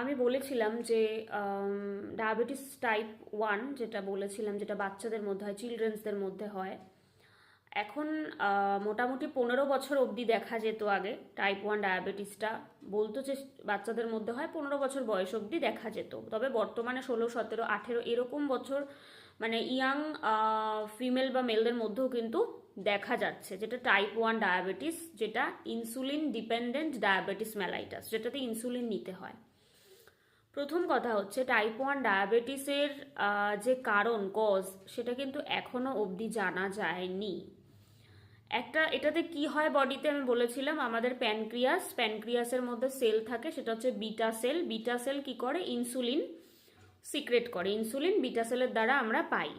আমি বলেছিলাম যে ডায়াবেটিস টাইপ ওয়ান যেটা বলেছিলাম, যেটা বাচ্চাদের মধ্যে হয় চিলড্রেন্সদের মধ্যে হয়। এখন মোটামুটি পনেরো বছর অবধি দেখা যেত আগে টাইপ ওয়ান ডায়াবেটিসটা বলতো যে, বাচ্চাদের মধ্যে হয় পনেরো বছর বয়স অবধি দেখা যেত। তবে বর্তমানে ষোলো, সতেরো, আঠেরো এরকম বছর মানে ইয়াং ফিমেল বা মেলদের মধ্যেও কিন্তু দেখা যাচ্ছে, যেটা টাইপ ওয়ান ডায়াবেটিস যেটা ইনসুলিন ডিপেন্ডেন্ট ডায়াবেটিস মেলাইটাস যেটাতে ইনসুলিন নিতে হয়। প্রথম কথা হচ্ছে টাইপ ওয়ান ডায়াবেটিসের যে কারণ কজ সেটা কিন্তু এখনও অবধি জানা যায়নি। একটা, এটাতে কি হয় বডিতে আমি বলেছিলাম, আমাদের প্যানক্রিয়াস প্যানক্রিয়াসের মধ্যে সেল থাকে, সেটা হচ্ছে বিটা সেল বিটা সেল কি করে? ইনসুলিন সিক্রেট করে। ইনসুলিন বিটা সেলের দ্বারা আমরা পাই।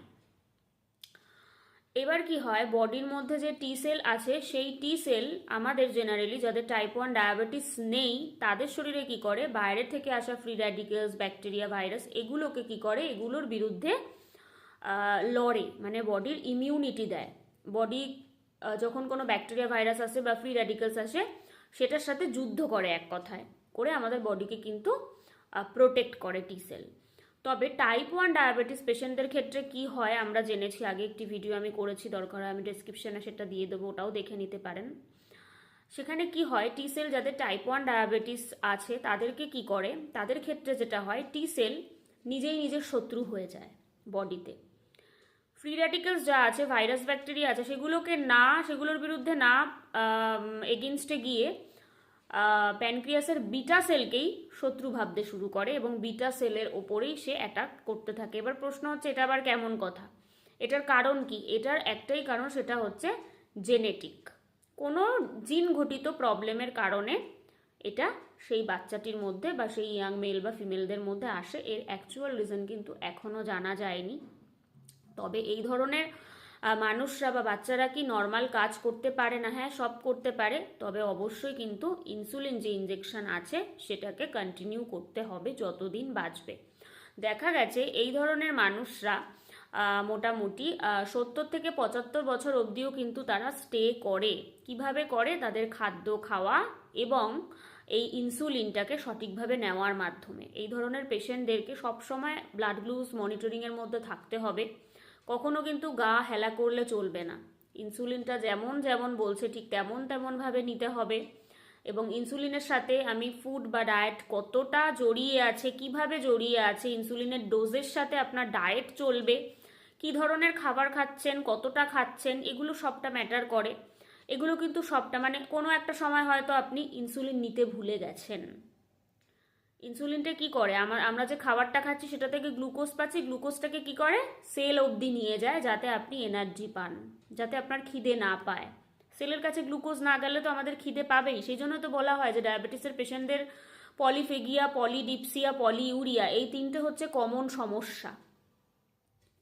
এবার কি হয়, বডির মধ্যে যে টি সেল আছে, সেই টি সেল আমাদের জেনারেলি যাদের টাইপ ওয়ান ডায়াবেটিস নেই, তাদের শরীরে কি করে? বাইরে থেকে আসা ফ্রি র্যাডিক্যালস ব্যাকটেরিয়া ভাইরাস এগুলোকে কি করে? এগুলোর বিরুদ্ধে লড়ে মানে বডির ইমিউনিটি দেয়। বডি যখন কোনো ব্যাকটেরিয়া ভাইরাস আসে বা ফ্রি র্যাডিক্যালস আসে, সেটার সাথে যুদ্ধ করে এক কথায়। করে আমাদের বডিকে কিন্তু প্রোটেক্ট করে টি সেল তবে টাইপ ওয়ান ডায়াবেটিস পেশেন্টদের ক্ষেত্রে কি হয় আমরা জেনেছি, আগে একটি ভিডিও আমি করেছি, দরকার হয় আমি ডেসক্রিপশনে সেটা দিয়ে দেবো, ওটাও দেখে নিতে পারেন। সেখানে কি হয় টি সেল যাদের টাইপ ওয়ান ডায়াবেটিস আছে, তাদেরকে কি করে? তাদের ক্ষেত্রে যেটা হয় টি সেল নিজেই নিজের শত্রু হয়ে যায় বডিতে ফ্রি র্যাডিক্যালস যা আছে ভাইরাস ব্যাকটেরিয়া আছে, সেগুলোকে না, সেগুলোর বিরুদ্ধে না এগেনস্টে গিয়ে প্যানক্রিয়াসের বিটা সেলকেই শত্রু ভাবতে শুরু করে এবং বিটা সেলের ওপরেই সে অ্যাটাক করতে থাকে। এবার প্রশ্ন হচ্ছে, এটা আবার কেমন কথা? এটার কারণ কি? এটার একটাই কারণ সেটা হচ্ছে জেনেটিক কোনো জিন ঘটিত প্রবলেমের কারণে এটা সেই বাচ্চাটির মধ্যে বা সেই ইয়াং মেল বা ফিমেলদের মধ্যে আসে। এর অ্যাকচুয়াল রিজন কিন্তু এখনও জানা যায়নি। তবে এই ধরনের মানুষরা বা বাচ্চারা কি নর্মাল কাজ করতে পারে না? হ্যাঁ সব করতে পারে। তবে অবশ্যই কিন্তু ইনসুলিন যে ইঞ্জেকশন আছে, সেটাকে কন্টিনিউ করতে হবে যতদিন বাঁচবে। দেখা গেছে, এই ধরনের মানুষরা মোটামুটি সত্তর থেকে পঁচাত্তর বছর অবধিও কিন্তু তারা স্টে করে। কীভাবে করে? তাদের খাদ্য খাওয়া এবং এই ইনসুলিনটাকে সঠিকভাবে নেওয়ার মাধ্যমে। এই ধরনের পেশেন্টদেরকে সবসময় ব্লাড গ্লুকোজ মনিটরিংয়ের মধ্যে থাকতে হবে। কখনো কিন্তু গা হেলা করলে চলবে না। ইনসুলিনটা যেমন যেমন বলছে, ঠিক তেমন তেমনভাবে নিতে হবে। এবং ইনসুলিনের সাথে আমি ফুড বা ডায়েট কতটা জড়িয়ে আছে, কীভাবে জড়িয়ে আছে, ইনসুলিনের ডোজের সাথে আপনার ডায়েট চলবে, কি ধরনের খাবার খাচ্ছেন, কতটা খাচ্ছেন, এগুলো সবটা ম্যাটার করে। এগুলো কিন্তু সবটা মানে কোনো একটা সময় হয়তো আপনি ইনসুলিন নিতে ভুলে গেছেন। ইনসুলিনটা কি করে? আমার, আমরা যে খাবারটা খাচ্ছি সেটা থেকে গ্লুকোজ পাচ্ছি, গ্লুকোজটাকে কি করে? সেল অবধি নিয়ে যায় যাতে আপনি এনার্জি পান, যাতে আপনার খিদে না পায়। সেলের কাছে গ্লুকোজ না গেলে তো আমাদের খিদে পাবেই। সেই জন্য তো বলা হয় যে ডায়াবেটিসের পেশেন্টদের পলিফেগিয়া, পলিডিপসিয়া পলিইউরিয়া এই তিনটে হচ্ছে কমন সমস্যা।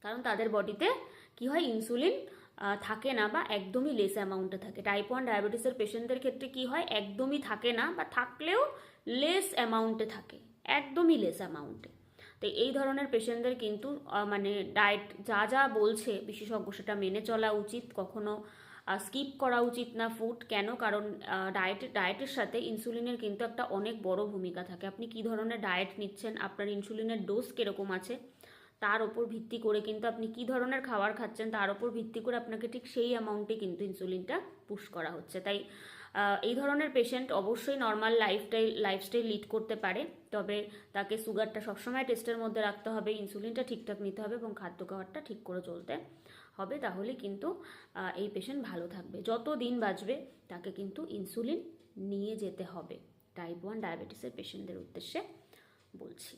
কারণ তাদের বডিতে কি হয়? ইনসুলিন থাকে না বা একদমই লেস অ্যামাউন্টে থাকে। টাইপ ওয়ান ডায়াবেটিসের পেশেন্টদের ক্ষেত্রে কি হয়? একদমই থাকে না বা থাকলেও লেস অ্যামাউন্টে থাকে। একদমই লেস অ্যামাউন্টে তো এই ধরনের পেশেন্টদের কিন্তু মানে ডায়েট যা যা বলছে বিশেষজ্ঞ সেটা মেনে চলা উচিত, কখনো স্কিপ করা উচিত না ফুড কেন? কারণ ডায়েট ডায়েটের সাথে ইনসুলিনের কিন্তু একটা অনেক বড় ভূমিকা থাকে। আপনি কি ধরনের ডায়েট নিচ্ছেন? আপনার ইনসুলিনের ডোজ কীরকম আছে? তার ওপর ভিত্তি করে কিন্তু আপনি কি ধরনের খাবার খাচ্ছেন তার ওপর ভিত্তি করে আপনাকে ঠিক সেই অ্যামাউন্টে কিন্তু ইনসুলিনটা পুশ করা হচ্ছে। তাই এই ধরনের পেশেন্ট অবশ্যই নর্মাল লাইফস্টাইল লাইফস্টাইল লিড করতে পারে, তবে তাকে সুগারটা সবসময় টেস্টের মধ্যে রাখতে হবে ইনসুলিনটা ঠিকঠাক নিতে হবে এবং খাদ্য খাবারটা ঠিক করে চলতে হবে, তাহলে কিন্তু এই পেশেন্ট ভালো থাকবে। যত দিন বাঁচবে, তাকে কিন্তু ইনসুলিন নিয়ে যেতে হবে। টাইপ ওয়ান ডায়াবেটিসের পেশেন্টদের উদ্দেশ্যে বলছি।